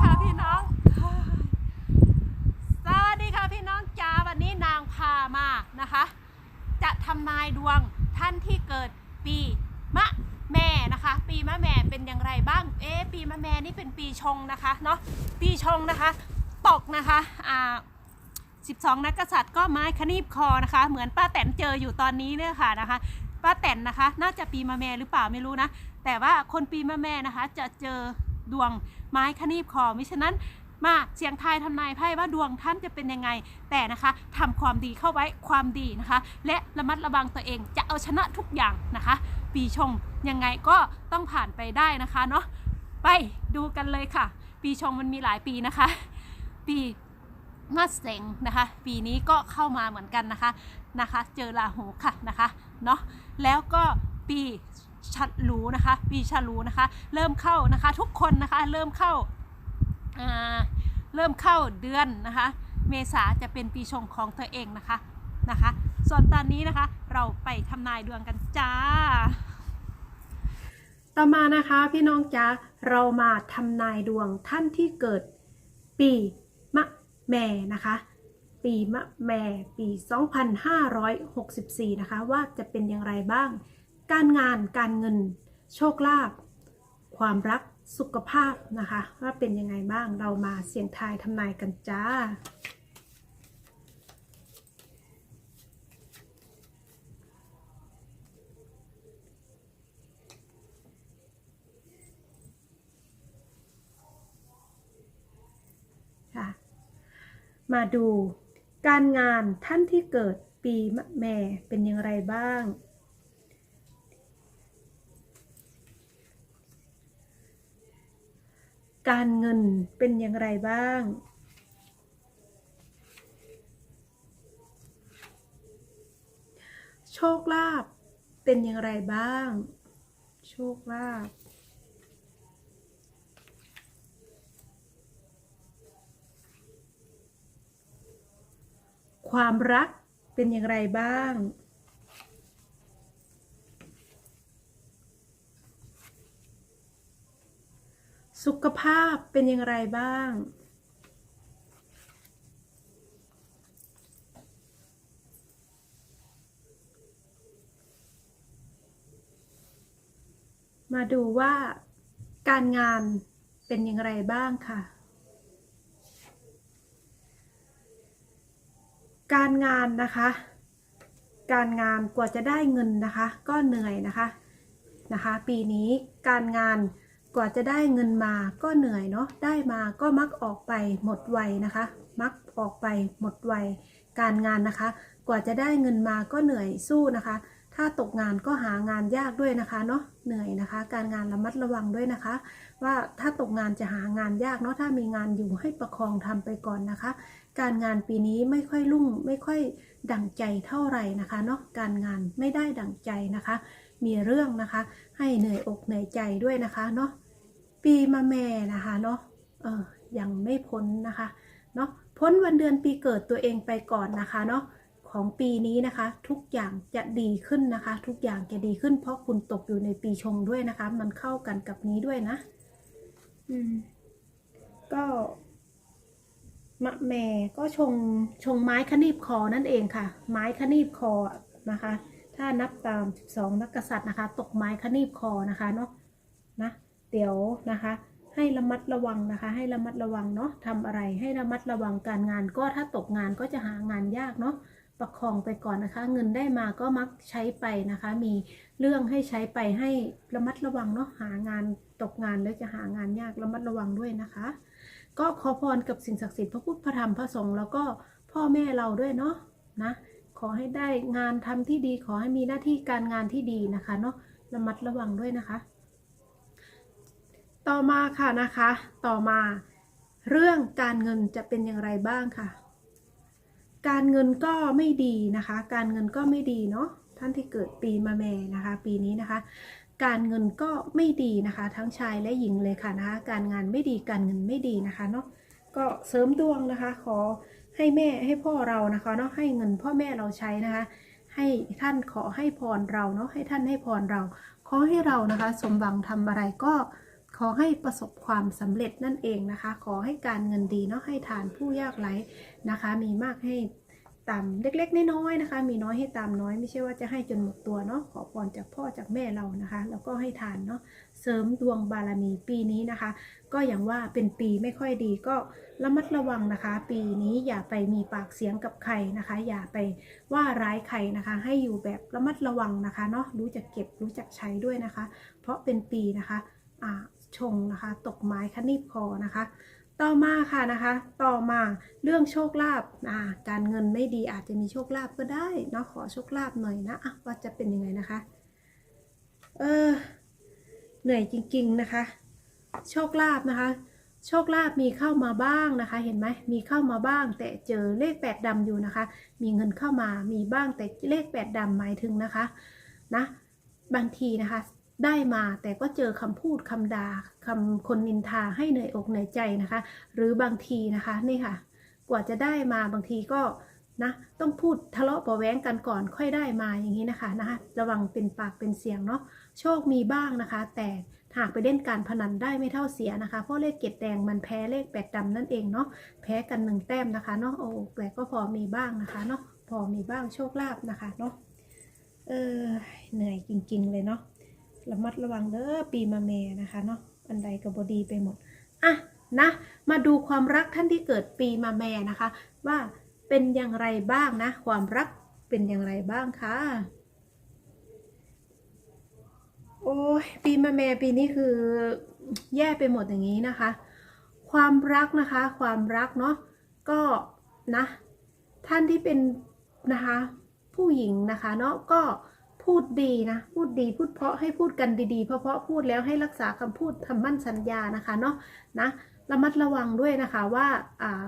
ค่ะพี่น้อง สวัสดีค่ะพี่น้องจ้าวันนี้นางพามานะคะ จะทำนายดวงท่านที่เกิดปีมะแม่นะคะ ปีมะแม่เป็นอย่างไรบ้าง เอ๊ะปีมะแม่นี่เป็นปีชงนะคะเนาะ ปีชงนะคะ ตกนะคะ อ่า12 นักกษัตริย์ก็ไม้คณีบคอนะคะ เหมือนป้าแตนเจออยู่ตอนนี้เนี่ยค่ะนะคะ ป้าแตนนะคะ น่าจะปีมะแม่หรือเปล่าไม่รู้นะ แต่ว่าคนปีมะแม่นะคะจะเจอ ดวงไม้คณีบคอมิฉะนั้นมาเสียงทายทำนายไพ่ว่าดวงท่านจะเป็นยังไง แต่นะคะทำความดีเข้าไว้ความดีนะคะ และระมัดระวังตัวเองจะเอาชนะทุกอย่างนะคะ ปีชงยังไงก็ต้องผ่านไปได้นะคะเนาะไปดูกันเลยค่ะ ปีชงมันมีหลายปีนะคะ ปีมาเสงนะคะ ปีนี้ก็เข้ามาเหมือนกันนะคะนะคะ เจอราหูค่ะนะคะเนาะแล้วก็ปี ฉัดรู้นะคะปีฉลูนะคะ เริ่มเข้านะคะทุกคนนะคะเริ่มเข้าเริ่มเข้าเดือนนะคะ เมษาจะเป็นปีชงของตัวเองนะคะนะคะ ส่วนตอนนี้นะคะเราไปทำนายดวงกันจ้า ต่อมานะคะพี่น้องจ๊ะเรามาทำนายดวงท่านที่เกิดปีมะแม่นะคะ ปีมะแม่ปี 2564 นะคะ ว่าจะเป็นอย่างไรบ้าง การงานการเงินโชคลาภความรักสุขภาพนะคะ ว่าเป็นยังไงบ้างเรามาเสี่ยงทายทำนายกันจ้าค่ะมาดูการงานท่านที่เกิดปีมะแม่เป็นอย่างไรบ้าง การเงินเป็นอย่างไรบ้าง โชคลาภเป็นอย่างไรบ้าง โชคลาภความรักเป็นอย่างไรบ้าง สุขภาพเป็นอย่างไรบ้าง มาดูว่าการงานเป็นอย่างไรบ้างค่ะ การงานนะคะ การงานกว่าจะได้เงินนะคะ ก็เหนื่อยนะคะนะคะ ปีนี้การงาน กว่าจะได้เงินมาก็เหนื่อยเนาะได้มาก็มักออกไปหมดไวนะคะ มักออกไปหมดไวการงานนะคะ กว่าจะได้เงินมาก็เหนื่อยสู้นะคะ ถ้าตกงานก็หางานยากด้วยนะคะเนาะเหนื่อยนะคะ การงานระมัดระวังด้วยนะคะ ว่าถ้าตกงานจะหางานยากเนาะถ้ามีงานอยู่ให้ประคองทำไปก่อนนะคะ การงานปีนี้ไม่ค่อยรุ่งไม่ค่อยดั่งใจเท่าไหร่นะคะเนาะการงานไม่ได้ดั่งใจนะคะ มีเรื่องนะคะ ให้เหนื่อยอกเหนื่อยใจด้วยนะคะเนาะปีมาแม่นะคะเนาะเออยังไม่พ้นนะคะเนาะพ้นวันเดือนปีเกิดตัวเองไปก่อนนะคะเนาะของปีนี้นะคะทุกอย่างจะดีขึ้นนะคะ ทุกอย่างจะดีขึ้นเพราะคุณตกอยู่ในปีชงด้วยนะคะ มันเข้ากันกับนี้ด้วยนะ อืม ก็มะแม่ก็ชงชงไม้ขนีบคอนั่นเองค่ะ ไม้ขนีบคอนะคะ ถ้านับตาม 12 นักกษัตริย์นะคะ ตกไม้ขนีบคอนะคะเนาะนะเดี๋ยวนะคะ ให้ระมัดระวังนะคะ ให้ระมัดระวังเนาะทำอะไรให้ระมัดระวังการงาน ก็ถ้าตกงานก็จะหางานยากเนาะประคองไปก่อนนะคะ เงินได้มาก็มักใช้ไปนะคะ มีเรื่องให้ใช้ไปให้ระมัดระวังเนาะหางานตกงานแล้วจะหางานยากระมัดระวังด้วยนะคะ ก็ขอพรกับสิ่งศักดิ์สิทธิ์พระพุทธพระธรรมพระสงฆ์แล้วก็พ่อแม่เราด้วยเนาะนะ ขอให้ได้งานทำที่ดี ขอให้มีหน้าที่การงานที่ดีนะคะเนาะระมัดระวังด้วยนะคะ ต่อมาค่ะนะคะ ต่อมา เรื่องการเงินจะเป็นอย่างไรบ้างค่ะ การเงินก็ไม่ดีนะคะ การเงินก็ไม่ดีเนาะท่านที่เกิดปีมะแม่นะคะ ปีนี้นะคะ การเงินก็ไม่ดีนะคะ ทั้งชายและหญิงเลยค่ะนะคะ การงานไม่ดีการเงินไม่ดีนะคะเนาะก็เสริมดวงนะคะ ขอ ให้แม่ให้พ่อเรานะคะเนาะให้เงินพ่อแม่เราใช้นะคะ ให้ท่านขอให้พรเราเนาะให้ท่านให้พรเรา ขอให้เรานะคะ สมหวังทำอะไรก็ขอให้ประสบความสำเร็จนั่นเองนะคะ ขอให้การเงินดีเนาะให้ทานผู้ยากไร้นะคะ มีมากให้ตามเล็กๆน้อยๆนะคะ มีน้อยให้ตามน้อยไม่ใช่ว่าจะให้จนหมดตัวเนาะขอพรจากพ่อจากแม่เรานะคะ แล้วก็ให้ทานเนาะ เสริมดวงบารมีปีนี้นะคะ ก็อย่างว่าเป็นปีไม่ค่อยดีก็ระมัดระวังนะคะ ปีนี้อย่าไปมีปากเสียงกับใครนะคะ อย่าไปว่าร้ายใครนะคะ ให้อยู่แบบระมัดระวังนะคะเนาะรู้จักเก็บรู้จักใช้ด้วยนะคะ เพราะเป็นปีนะคะอ่าชงนะคะ ตกไม้คนีบคอนะคะ ต่อมาค่ะนะคะ ต่อมาเรื่องโชคลาภอ่าการเงินไม่ดีอาจจะมีโชคลาภก็ได้เนาะขอโชคลาภหน่อยนะอะว่าจะเป็นยังไงนะคะ เออ เหนื่อยจริง ๆนะคะ โชคลาภนะคะ โชคลาภมีเข้ามาบ้างนะคะ เห็นไหมมีเข้ามาบ้าง แต่เจอเลขแปดดำอยู่นะคะ มีเงินเข้ามามีบ้างแต่เลขแปดดำหมายถึงนะคะนะบางทีนะคะได้มาแต่ก็เจอคำพูดคำด่าคำคนนินทาให้เหนื่อยอกเหนื่อยใจนะคะ หรือบางทีนะคะนี่ค่ะ กว่าจะได้มาบางทีก็ นะต้องพูดทะเลาะเบาะแว้งกันก่อนค่อยได้มาอย่างนี้นะคะนะคะระวังเป็นปากเป็นเสียงเนาะโชคมีบ้างนะคะ แต่หากไปเล่นการพนันได้ไม่เท่าเสียนะคะ เพราะเลขเกตแดงมันแพ้เลขแปดดำนั่นเองเนาะแพ้กันหนึ่งแต้มนะคะเนาะโอ้แต่ก็พอมีบ้างนะคะเนาะพอมีบ้างโชคลาภนะคะเนาะเออเหนื่อยจริง ๆ เลยเนาะระมัดระวังเด้อปีมาเมนะคะเนาะอันใดก็บดีไปหมดอะนะมาดูความรักท่านที่เกิดปีมาแม่นะคะ ว่า เป็นอย่างไรบ้างนะ ความรักเป็นอย่างไรบ้างคะโอ้ยปีมาแม่ปีนี้คือแย่ไปหมดอย่างนี้นะคะ ความรักนะคะ ความรักเนาะก็นะ ท่านที่เป็นนะคะ ผู้หญิงนะคะเนาะก็พูดดีนะ พูดดีพูดเพาะให้พูดกันดีๆ เพราะเพาะพูดแล้วให้รักษาคำพูดทำมั่นสัญญานะคะเนาะนะระมัดระวังด้วยนะคะว่าอ่า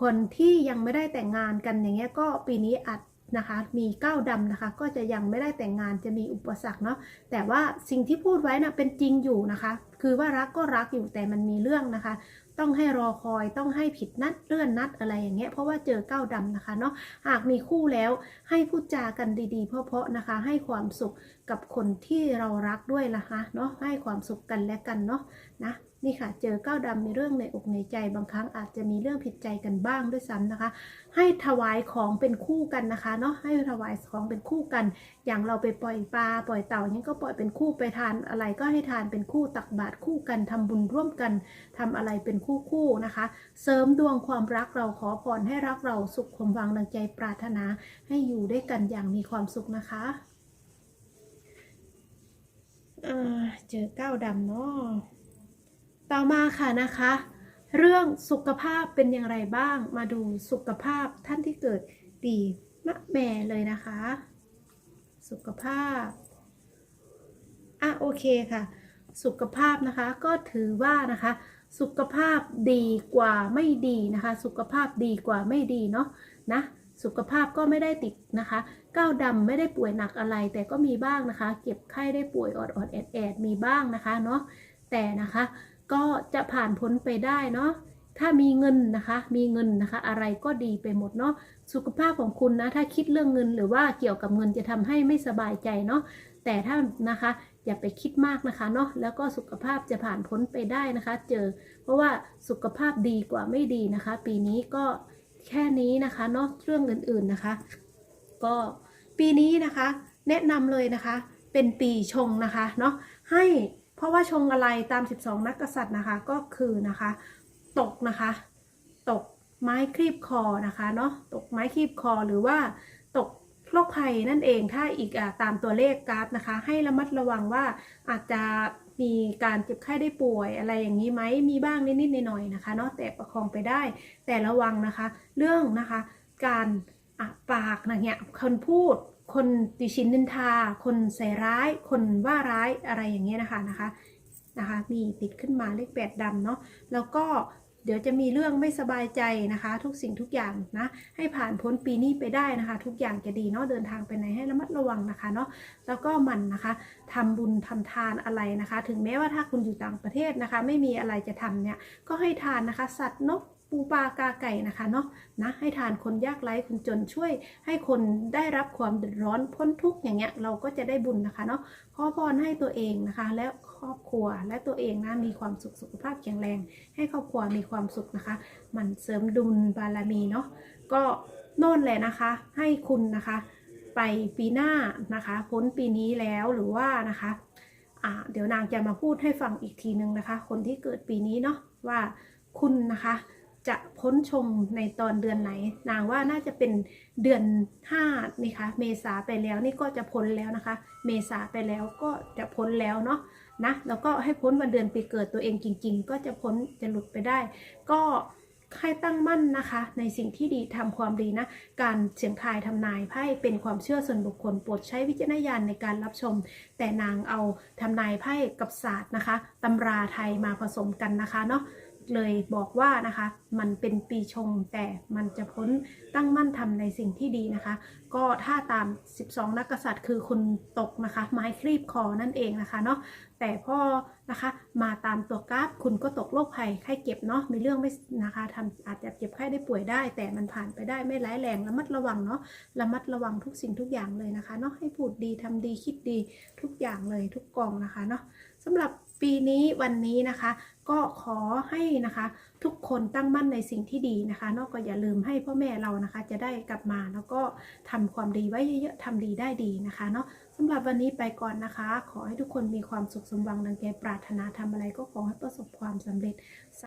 คนที่ยังไม่ได้แต่งงานกันอย่างเงี้ยก็ปีนี้อาจนะคะมีก้าวดำนะคะ ก็จะยังไม่ได้แต่งงานจะมีอุปสรรคเนาะแต่ว่าสิ่งที่พูดไว้นะเป็นจริงอยู่นะคะ คือว่ารักก็รักอยู่แต่มันมีเรื่องนะคะ ต้องให้รอคอยต้องให้ผิดนัดเลื่อนนัดอะไรอย่างเงี้ยเพราะว่าเจอก้าวดำนะคะเนาะหากมีคู่แล้วให้พูดจากันดีๆ เพราะๆนะคะ ให้ความสุขกับคนที่เรารักด้วยนะคะเนาะให้ความสุขกันและกันเนาะนะ นี่ค่ะ เจอก้าวดำมีเรื่องในอกในใจ บางครั้งอาจจะมีเรื่องผิดใจกันบ้างด้วยซ้ำนะคะ ให้ถวายของเป็นคู่กันนะคะเนาะให้ถวายของเป็นคู่กัน อย่างเราไปปล่อยปลาปล่อยเต่านี่ก็ปล่อยเป็นคู่ไปทานอะไรก็ให้ทานเป็นคู่ตักบาตรคู่กันทำบุญร่วมกันทำอะไรเป็นคู่คู่นะคะ เสริมดวงความรักเราขอพรให้รักเราสุขความหวังดังใจปรารถนาให้อยู่ด้วยกันอย่างมีความสุขนะคะเจอก้าวดำเนาะ ต่อมาค่ะนะคะ เรื่องสุขภาพเป็นอย่างไรบ้าง มาดูสุขภาพท่านที่เกิดปีมะแม่เลยนะคะ สุขภาพอะโอเคค่ะ สุขภาพนะคะก็ถือว่านะคะ สุขภาพดีกว่าไม่ดีนะคะ สุขภาพดีกว่าไม่ดีเนาะนะสุขภาพก็ไม่ได้ติดนะคะก้าวดำไม่ได้ป่วยหนักอะไร แต่ก็มีบ้างนะคะ เก็บไข้ได้ป่วยอดอดแอดแอดมีบ้างนะคะเนาะแต่นะคะ ก็จะผ่านพ้นไปได้เนาะถ้ามีเงินนะคะ มีเงินนะคะ อะไรก็ดีไปหมดเนาะ สุขภาพของคุณนะ ถ้าคิดเรื่องเงินหรือว่าเกี่ยวกับเงินจะทำให้ไม่สบายใจเนาะ แต่ถ้านะคะ อย่าไปคิดมากนะคะเนาะ แล้วก็สุขภาพจะผ่านพ้นไปได้นะคะ เจอ เพราะว่าสุขภาพดีกว่าไม่ดีนะคะ ปีนี้ก็แค่นี้นะคะเนาะ เรื่องอื่นๆนะคะ ก็ปีนี้นะคะ แนะนำเลยนะคะ เป็นปีชงนะคะเนาะ ให้ เพราะว่าชงอะไรตาม 12 นักกษัตริย์นะคะก็คือนะคะ ตกนะคะ ตกไม้ครีบคอนะคะเนาะตกไม้ครีบคอหรือว่าตกโรคภัยนั่นเองถ้าอีกอตามตัวเลขกราฟนะคะ ให้ระมัดระวังว่าอาจจะมีการเจ็บไข้ได้ป่วยอะไรอย่างนี้ไหมมีบ้างนิดๆหน่อยๆนะคะเนาะแต่ประคองไปได้แต่ระวังนะคะ เรื่องนะคะ การอะปากนะเนี่ยคนพูด คนติชินนินทา คนใส่ร้าย คนว่าร้ายอะไรอย่างเงี้ยนะคะนะคะนะคะ มีติดขึ้นมาเลขแปดดำเนาะแล้วก็เดี๋ยวจะมีเรื่องไม่สบายใจนะคะ ทุกสิ่งทุกอย่างนะให้ผ่านพ้นปีนี้ไปได้นะคะ ทุกอย่างจะดีเนาะเดินทางไปไหนให้ระมัดระวังนะคะเนาะแล้วก็มันนะคะทำบุญทำทานอะไรนะคะ ถึงแม้ว่าถ้าคุณอยู่ต่างประเทศนะคะ ไม่มีอะไรจะทำเนี่ยก็ให้ทานนะคะ สัตว์นก ปูปลากาไก่นะคะเนาะนะให้ทานคนยากไร้คนจนช่วย ให้คนได้รับความเดือดร้อนพ้นทุกข์อย่างเงี้ยเราก็จะได้บุญนะคะเนาะขอพรให้ตัวเองนะคะ และครอบครัวและตัวเองนะมีความสุขสุขภาพแข็งแรง ให้ครอบครัวมีความสุขนะคะ มันเสริมดุลบารมีเนาะก็โน่นแหละนะคะ ให้คุณนะคะ ไปปีหน้านะคะ พ้นปีนี้แล้วหรือว่านะคะอ่าเดี๋ยวนางจะมาพูดให้ฟังอีกทีนึงนะคะ คนที่เกิดปีนี้เนาะว่าคุณนะคะ จะพ้นชงในตอนเดือนไหน นางว่าน่าจะเป็นเดือน5นี่คะเมษาไปแล้วนี่ก็จะพ้นแล้วนะคะ เมษาไปแล้วก็จะพ้นแล้วเนาะนะแล้วก็ให้พ้นวันเดือนปีเกิดตัวเองจริง ๆ ก็จะพ้นจะหลุดไปได้ ก็ให้ตั้งมั่นนะคะ ในสิ่งที่ดีทำความดีนะ การเสียงทายทำนายไพ่เป็นความเชื่อส่วนบุคคลโปรดใช้วิจารณญาณในการรับชม แต่นางเอาทำนายไพ่กับศาสตร์นะคะตำราไทยมาผสมกันนะคะเนาะ เลยบอกว่านะคะมันเป็นปีชงแต่มันจะพ้นตั้งมั่นทำในสิ่งที่ดีนะคะ ก็ถ้าตาม 12 นักกษัตริย์คือคุณตกนะคะ ไม้ครีบคอนั่นเองนะคะเนาะแต่พ่อนะคะมาตามตัวกราฟคุณก็ตกโรคภัยไข้เจ็บเนาะมีเรื่องไม่นะคะทำอาจจะเจ็บไข้ได้ป่วยได้ แต่มันผ่านไปได้ไม่ร้ายแรงระมัดระวังเนาะระมัดระวังทุกสิ่งทุกอย่างเลยนะคะเนาะให้พูดดีทำดีคิดดีทุกอย่างเลยทุกกองนะคะเนาะสำหรับ ปีนี้วันนี้นะคะ ก็ขอให้นะคะ ทุกคนตั้งมั่นในสิ่งที่ดีนะคะนอกก็อย่าลืมให้พ่อแม่เรานะคะ จะได้กลับมาแล้วก็ทำความดีไว้เยอะๆทำดีได้ดีนะคะเนาะสำหรับวันนี้ไปก่อนนะคะ ขอให้ทุกคนมีความสุขสมหวังดังแกปรารถนาทำอะไรก็ขอให้ประสบความสำเร็จ